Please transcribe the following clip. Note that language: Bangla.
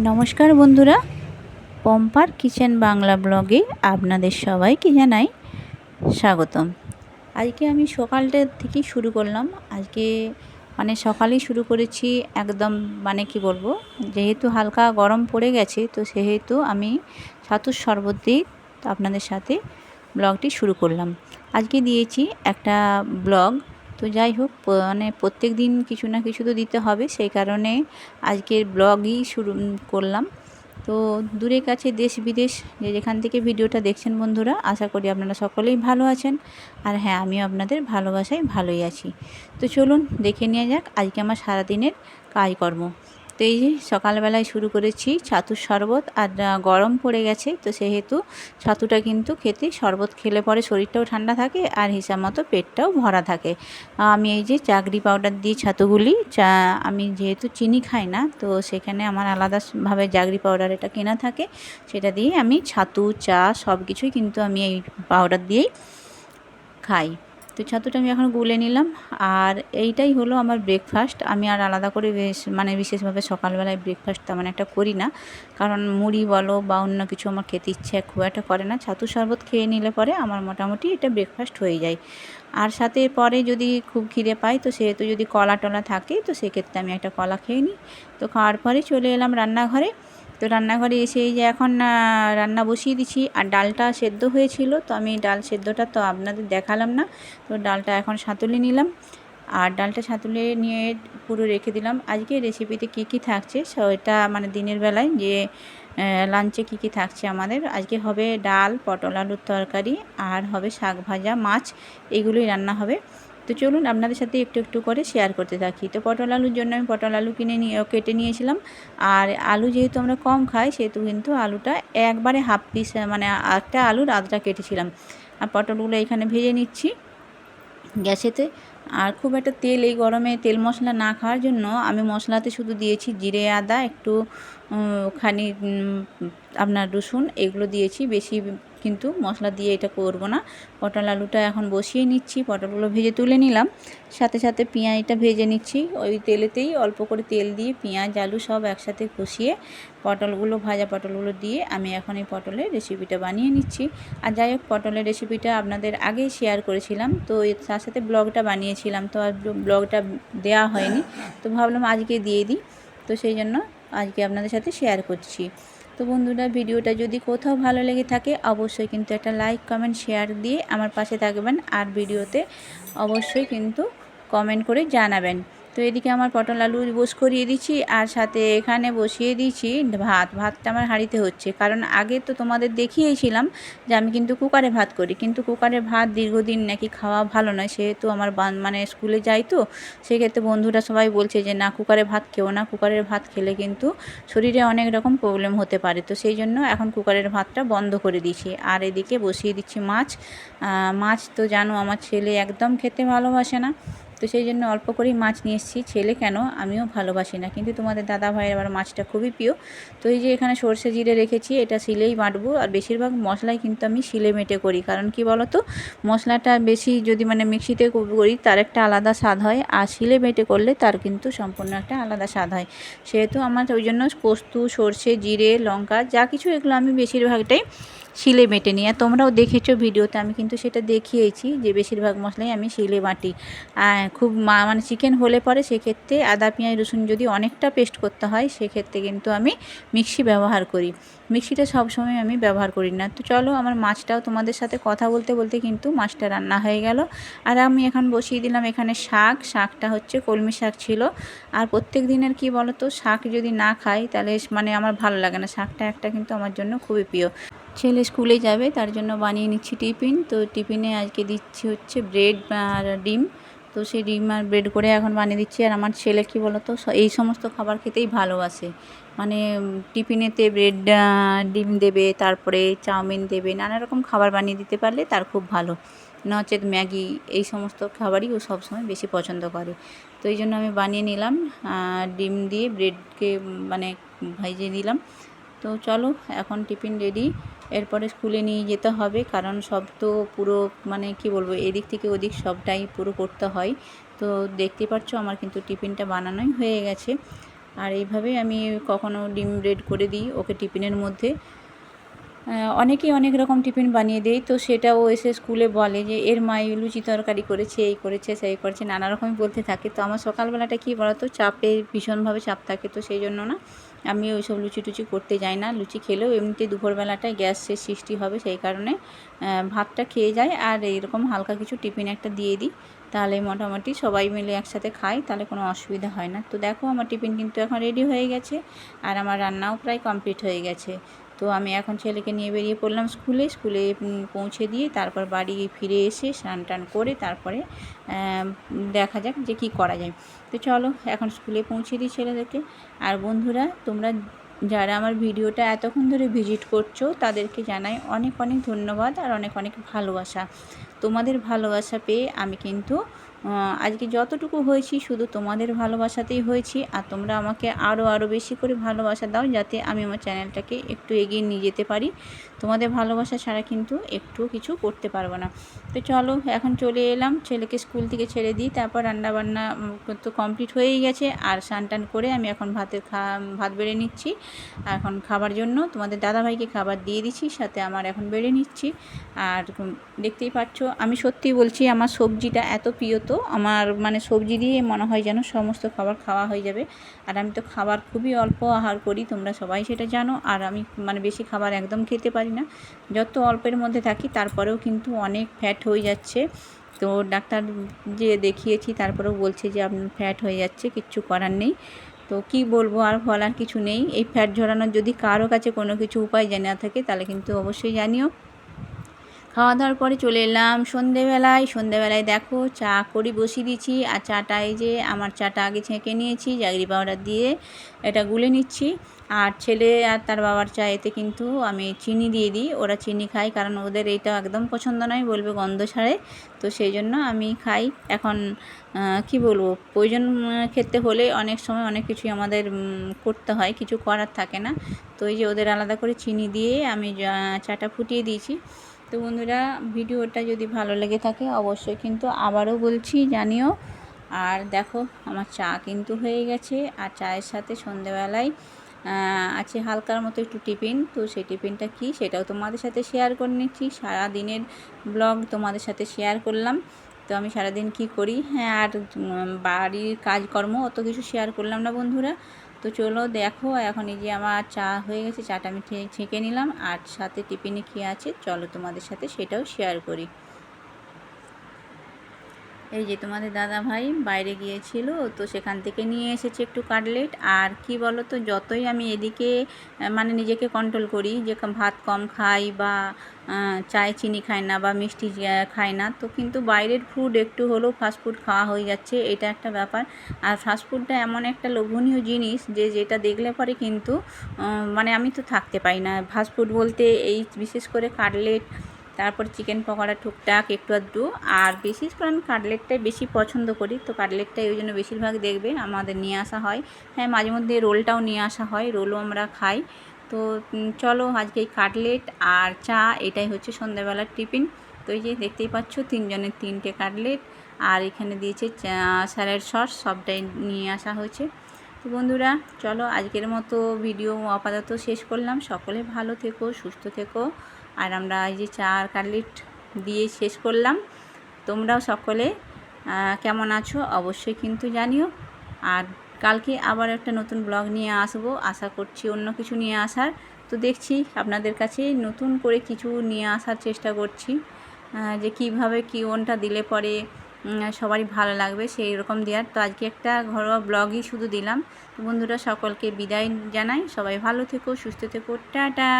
নমস্কার বন্ধুরা, পম্পার কিচেন বাংলা ব্লগে আপনাদের সবাইকে জানাই স্বাগতম। আজকে আমি সকালটা থেকেই শুরু করলাম। আজকে মানে সকালেই শুরু করেছি একদম মানে কি বলব, যেহেতু হালকা গরম পড়ে গেছে, তো সেহেতু আমি ছাতুর শরবত দিয়ে আপনাদের সাথে ব্লগটি শুরু করলাম। আজকে দিয়েছি একটা ব্লগ তো যাই হোক মানে প্রত্যেক দিন কিছু না কিছু তো দিতে হবে। সেই কারণে আজকের ব্লগই শুরু করলাম। তো দূরে কাছে দেশ বিদেশ যে যেখান থেকে ভিডিওটা দেখছেন বন্ধুরা, আশা করি আপনারা সকলেই ভালো আছেন। আর হ্যাঁ আমিও আপনাদের ভালোবাসায় ভালোই আছি। তো চলুন, দেখে নেওয়া যাক আজকে আমার সারাদিনের কাজকর্ম। যে সকালবেলায় শুরু করেছি ছাতুর শরবত আর গরম পড়ে গেছে। তো সেহেতু ছাতুটা কিন্তু খেতে শরবত খেলে পরে শরীরটাও ঠান্ডা থাকে আর হিসাব মতো পেটটাও ভরা থাকে। আমি এই যে চাকরি পাউডার দিয়ে ছাতুগুলি, চা, আমি যেহেতু চিনি খাই না, তো সেখানে আমার আলাদাভাবে জাগরি পাউডার এটা কেনা থাকে। সেটা দিয়ে আমি ছাতু, চা সব কিছুই কিন্তু আমি এই পাউডার দিয়েই খাই। তো ছাতুটা আমি এখন গুলে নিলাম। আর এইটাই হলো আমার ব্রেকফাস্ট আমি আর আলাদা করে বেশ মানে বিশেষভাবে সকালবেলায় ব্রেকফাস্ট তেমন একটা করি না। কারণ মুড়ি বলো বা অন্য কিছু আমার খেতে ইচ্ছে খুব একটা করে না। ছাতু শরবত খেয়ে নিলে পরে আমার মোটামুটি এটা ব্রেকফাস্ট হয়ে যায়। আর সাথে পরে যদি খুব খিদে পাই তো সেহেতু যদি কলা টলা থাকে, তো সেক্ষেত্রে আমি একটা কলা খেয়ে নিই। তো খাওয়ার পরে চলে এলাম রান্নাঘরে। তো রান্নাঘরে এসে এই যে এখন রান্না বসিয়ে দিচ্ছি। আর ডালটা সেদ্ধ হয়েছিল, তো আমি ডাল সেদ্ধটা তো আপনাদের দেখালাম না। তো ডালটা এখন সাঁতুলে নিলাম। আর ডালটা সাঁতুলে নিয়ে পুরো রেখে দিলাম। আজকে রেসিপিতে কি কি থাকছে সেটা মানে দিনের বেলায় যে লাঞ্চে কি কি থাকছে আমাদের। আজকে হবে ডাল, পটল আলুর তরকারি, আর হবে শাক ভাজা, মাছ, এগুলোই রান্না হবে। তো চলুন আপনাদের সাথে একটু একটু করে শেয়ার করতে থাকি। তো পটল আলুর জন্য আমি পটল আলু কিনে নিয়ে কেটে নিয়েছিলাম। আর আলু যেহেতু আমরা কম খাই, সেহেতু কিন্তু আলুটা একবারে হাফ পিস মানে একটা আলুর আধটা কেটেছিলাম। আর পটলগুলো এখানে ভেজে নিচ্ছি গ্যাসেতে। আর খুব একটা তেল, এই গরমে তেল মশলা না খাওয়ার জন্য আমি মশলাতে শুধু দিয়েছি জিরে, আদা, একটু খানি আপনার রসুন এগুলো দিয়েছি। বেশি কিন্তু মশলা দিয়ে এটা করব না। পটল আলুটা এখন বসিয়ে নিচ্ছি, পটলগুলো ভেজে তুলে নিলাম। সাথে সাথে পেঁয়াজটা ভেজে নিচ্ছি। ওই তেলেতেই অল্প করে তেল দিয়ে পেঁয়াজ, আলু সব একসাথে কষিয়ে পটলগুলো, ভাজা পটলগুলো দিয়ে আমি এখন এই পটলের রেসিপিটা বানিয়ে নিচ্ছি। আর যাই হোক, পটলের রেসিপিটা আপনাদের আগেই শেয়ার করেছিলাম। তো তার সাথে ব্লগটা বানিয়েছিলাম। তো আর ব্লগটা দেওয়া হয়নি। তো ভাবলাম আজকে দিয়ে দিই। তো সেই জন্য আজকে আপনাদের সাথে শেয়ার করছি। তো বন্ধুরা, ভিডিওটা যদি কোথাও ভালো লেগে থাকে, অবশ্যই কিন্তু একটা লাইক কমেন্ট শেয়ার দিয়ে আমার পাশে থাকবেন। আর ভিডিওতে অবশ্যই কিন্তু কমেন্ট করে জানাবেন। তো এদিকে আমার পটল আলু বস করিয়ে দিচ্ছি, আর সাথে এখানে বসিয়ে দিচ্ছি ভাত। ভাতটা আমার হাঁড়িতে হচ্ছে। কারণ আগে তো তোমাদের দেখিয়েছিলাম যে আমি কিন্তু কুকারে ভাত করি। কিন্তু কুকারে ভাত দীর্ঘদিন নাকি খাওয়া ভালো নয়। সেহেতু আমার মানে স্কুলে যাই তো, সেক্ষেত্রে বন্ধুরা সবাই বলছে যে, না, কুকারে ভাত খেও না। কুকারের ভাত খেলে কিন্তু শরীরে অনেক রকম প্রবলেম হতে পারে। তো সেই জন্য এখন কুকারের ভাতটা বন্ধ করে দিয়েছি। আর এদিকে বসিয়ে দিচ্ছি মাছ। মাছ তো জানো, আমার ছেলে একদম খেতে ভালোবাসে না। তো সেই জন্য অল্প করেই মাছ নিয়ে এসেছি। ছেলে কেন? আমিও ভালোবাসি না। কিন্তু তোমাদের দাদা ভাইয়ের আবার মাছটা খুবই প্রিয়। তো এই যে এখানে সর্ষে জিরে রেখেছি, এটা শিলেই বাটবো। আর বেশিরভাগ মশলাই কিন্তু আমি শিলে মেটে করি। কারণ কি বলো তো মশলাটা বেশি যদি মানে মিক্সিতে করি, তার একটা আলাদা স্বাদ হয়। আর শিলে মেটে করলে তার কিন্তু সম্পূর্ণ একটা আলাদা স্বাদ হয়। সেহেতু আমার ওই জন্য পোস্তু সর্ষে, জিরে, লঙ্কা, যা কিছু এগুলো আমি বেশিরভাগটাই শিলে বেটে নিই। আর তোমরাও দেখেছ ভিডিওতে, আমি কিন্তু সেটা দেখিয়েছি যে বেশিরভাগ মশলাই আমি শিলে বাটি। খুব মানে চিকেন হলে পরে সেক্ষেত্রে আদা, পেঁয়াজ, রসুন যদি অনেকটা পেস্ট করতে হয়, সেক্ষেত্রে কিন্তু আমি মিক্সি ব্যবহার করি। মিক্সিটা সবসময় আমি ব্যবহার করি না। তো চলো, আমার মাছটাও তোমাদের সাথে কথা বলতে বলতে কিন্তু মাছটা রান্না হয়ে গেল। আর আমি এখন বসিয়ে দিলাম এখানে শাক। শাকটা হচ্ছে কলমি শাক ছিল। আর প্রত্যেক দিনের কি বলো তো শাক যদি না খাই, তাহলে মানে আমার ভালো লাগে না। শাকটা একটা কিন্তু আমার জন্য খুবই প্রিয়। ছেলে স্কুলে যাবে, তার জন্য বানিয়ে নিচ্ছি টিফিন। তো টিফিনে আজকে দিচ্ছি হচ্ছে ব্রেড আর ডিম। তো সেই ডিম আর ব্রেড করে এখন বানিয়ে দিচ্ছি। আর আমার ছেলে কী বলতো এই সমস্ত খাবার খেতেই ভালোবাসে। মানে টিফিনেতে ব্রেড ডিম দেবে, তারপরে চাউমিন দেবে, নানা রকম খাবার বানিয়ে দিতে পারলে তার খুব ভালো। নচেত ম্যাগি, এই সমস্ত খাবারই ও সবসময় বেশি পছন্দ করে। তো এই জন্য আমি বানিয়ে নিলাম ডিম দিয়ে ব্রেডকে মানে ভাইজিয়ে দিলাম তো চলো, এখন টিফিন রেডি। এরপরে স্কুলে নিয়ে যেতে হবে, কারণ সব তো পুরো মানে কি বলব, এদিক থেকে ওদিক সবটাই পুরো করতে হয়। তো দেখতে পাচ্ছ আমার কিন্তু টিফিনটা বানানোই হয়ে গেছে। আর এইভাবেই আমি কখনো ডিম ব্রেড করে দিই ওকে টিফিনের মধ্যে। অনেকেই অনেক রকম টিফিন বানিয়ে দেয়। তো সেটা ও এসে স্কুলে বলে যে, এর মাই লুচি তরকারি করেছে, এই করেছে, সেই করেছে। নানা রকমই বলতে থাকে। তো আমার সকালবেলাটা কী বলতো, চাপে, ভীষণভাবে চাপ থাকে। তো সেই জন্য না, আমি ওই সব লুচি টুচি করতে যাই না। লুচি খেলেও এমনিতে দুপুরবেলাটায় গ্যাসের সৃষ্টি হবে, সেই কারণে ভাতটা খেয়ে যায় আর এইরকম হালকা কিছু টিফিন একটা দিয়ে দিই। তাহলে মোটামুটি সবাই মিলে একসাথে খাই, তাহলে কোনো অসুবিধা হয় না। তো দেখো, আমার টিফিন কিন্তু এখন রেডি হয়ে গেছে। আর আমার রান্নাও প্রায় কমপ্লিট হয়ে গেছে। তো আমি এখন ছেলেকে নিয়ে বেরিয়ে পড়লাম স্কুলে। স্কুলে পৌঁছে দিয়ে তারপর বাড়ি ফিরে এসে স্নান টান করে তারপরে দেখা যাক যে কি করা যায়। তো চলো, এখন স্কুলে পৌঁছে দিই ছেলেদেরকে। আর বন্ধুরা, তোমরা যারা আমার ভিডিওটা এতক্ষণ ধরে ভিজিট করছ, তাদেরকে জানাই অনেক অনেক ধন্যবাদ আর অনেক অনেক ভালোবাসা। তোমাদের ভালোবাসা পেয়ে আমি কিন্তু আজকে যতটুকু হয়েছি শুধু তোমাদের ভালোবাসাতেই হয়েছি, আর তোমরা আমাকে আরও আরও বেশি করে ভালোবাসা দাও যাতে আমি আমার চ্যানেলটাকে একটু এগিয়ে নিয়ে যেতে পারি। তোমাদের ভালোবাসা ছাড়া কিন্তু একটু কিছু করতে পারব না। তো চলো, এখন চলে এলাম, ছেলেকে স্কুল থেকে ছেড়ে দিই, তারপর রান্নাবান্না তো কমপ্লিট হয়েই গেছে, আর স্নান টান করে আমি এখন ভাতের খা, ভাত বেড়ে নিচ্ছি। এখন খাবার জন্য তোমাদের দাদাভাইকে খাবার দিয়ে দিচ্ছি, সাথে আমার এখন বেড়ে নিচ্ছি। আর দেখতেই পাচ্ছ, আমি সত্যি বলছি, আমার সবজিটা এত প্রিয় আমার মানে সবজি দিয়ে মনে হয় যেন সমস্ত খাবার খাওয়া হয়ে যাবে। আর আমি তো খাবার খুবই অল্প আহার করি, তোমরা সবাই সেটা জানো। আর আমি মানে বেশি খাবার একদম খেতে পারি না। যত অল্পের মধ্যে থাকি, তারপরেও কিন্তু অনেক ফ্যাট হয়ে যাচ্ছে। তো ডাক্তার যে দেখিয়েছি, তারপরেও বলছে যে, আপনার ফ্যাট হয়ে যাচ্ছে, কিচ্ছু করার নেই। তো কি বলব, আর বলার কিছু নেই। এই ফ্যাট ঝরানোর যদি কারও কাছে কোনো কিছু উপায় জানা থাকে, তাহলে কিন্তু অবশ্যই জানিও। খাওয়া দাওয়ার পরে চলে এলাম সন্ধেবেলায়। সন্ধেবেলায় দেখো চা করি বসিয়ে দিয়েছি আর চাটা এই যে আমার চাটা আগে ছেঁকে নিয়েছি, জাগরি পাউডার দিয়ে এটা গুলে নিচ্ছি। আর ছেলে আর তার বাবার চা এতে কিন্তু আমি চিনি দিয়ে দিই। ওরা চিনি খায় কারণ ওদের এটা একদম পছন্দ নয় বলবে গন্ধ ছাড়ে। তো সেই জন্য আমি খাই। এখন কি বলব? প্রয়োজন ক্ষেত্রে হলে অনেক সময় অনেক কিছুই আমাদের করতে হয়। কিছু করার থাকে না। তো এই যে ওদের আলাদা করে চিনি দিয়ে আমি চাটা ফুটিয়ে দিয়েছি। তো বন্ধুরা, ভিডিওটা যদি ভালো লেগে থাকে অবশ্যই কিন্তু আবারও বলছি, জানিও। আর দেখো, আমার চা কিন্তু হয়ে গেছে। আর চায়ের সাথে সন্ধেবেলায় আছে হালকার মতো একটু টিফিন। তো সেই টিফিনটা কি সেটাও তোমাদের সাথে শেয়ার করে নিচ্ছি। সারা দিনের ব্লগ তোমাদের সাথে শেয়ার করলাম। তো আমি সারাদিন কি করি? হ্যাঁ আর বাড়ির কাজকর্ম অত কিছু শেয়ার করলাম না বন্ধুরা। তো চলো দেখো, এখন এই যে আমার চা হয়ে গেছে, চাটা আমি ছেঁকে নিলাম। আর সাথে টিফিনে কী আছে, চলো তোমাদের সাথে সেটাও শেয়ার করি। এই যে তোমাদের দাদা ভাই বাইরে গিয়েছিল, তো সেখান থেকে নিয়ে এসেছে একটু কাটলেট। আর কি বলো তো যতই আমি এদিকে মানে নিজেকে কন্ট্রোল করি, যে ভাত কম খাই বা চায়ে চিনি খাই না বা মিষ্টি খাই না, তো কিন্তু বাইরের ফুড একটু হলেও ফাস্টফুড খাওয়া হয়ে যাচ্ছে, এটা একটা ব্যাপার। আর ফাস্টফুডটা এমন একটা লোভনীয় জিনিস যে, যেটা দেখলে পরে কিন্তু মানে আমি তো থাকতে পারি না। ফাস্টফুড বলতে এই বিশেষ করে কাটলেট তারপর চিকেন পকোড়া টুকটাক একটু আধটু। আর বিশেষ করে আমি কাটলেটটাই বেশি পছন্দ করি। তো কাটলেটটাই ওই জন্য বেশিরভাগ দেখবে আমাদের নিয়ে আসা হয়। হ্যাঁ মাঝে মধ্যে রোলটাও নিয়ে আসা হয়, রোলও আমরা খাই। তো চলো আজকে এই কাটলেট আর চা এটাই হচ্ছে সন্ধ্যাবেলার টিফিন। তো এই যে দেখতেই পাচ্ছ তিনজনের তিনটে কাটলেট। আর এখানে দিয়েছে স্যালাড সস, সবটাই নিয়ে আসা হয়েছে। তো বন্ধুরা, চলো আজকের মতো ভিডিও আপাতত শেষ করলাম। সকলে ভালো থেকো, সুস্থ থেকো। আর আমরা এই যে চা আর কাটলেট দিয়ে শেষ করলাম। তোমরাও সকলে কেমন আছো অবশ্যই কিন্তু জানিও। আর কালকে আবার একটা নতুন ব্লগ নিয়ে আসব। আশা করছি অন্য কিছু নিয়ে আসার। তো দেখছি আপনাদের কাছে নতুন করে কিছু নিয়ে আসার চেষ্টা করছি যে কীভাবে কি কোনটা দিলে পরে সবারই ভালো লাগবে সেই রকম দেওয়ার। তো আজকে একটা ঘরোয়া ব্লগই শুধু দিলাম। বন্ধুরা, সকলকে বিদায় জানাই। সবাই ভালো থেকো, সুস্থ থেকো। টাটা!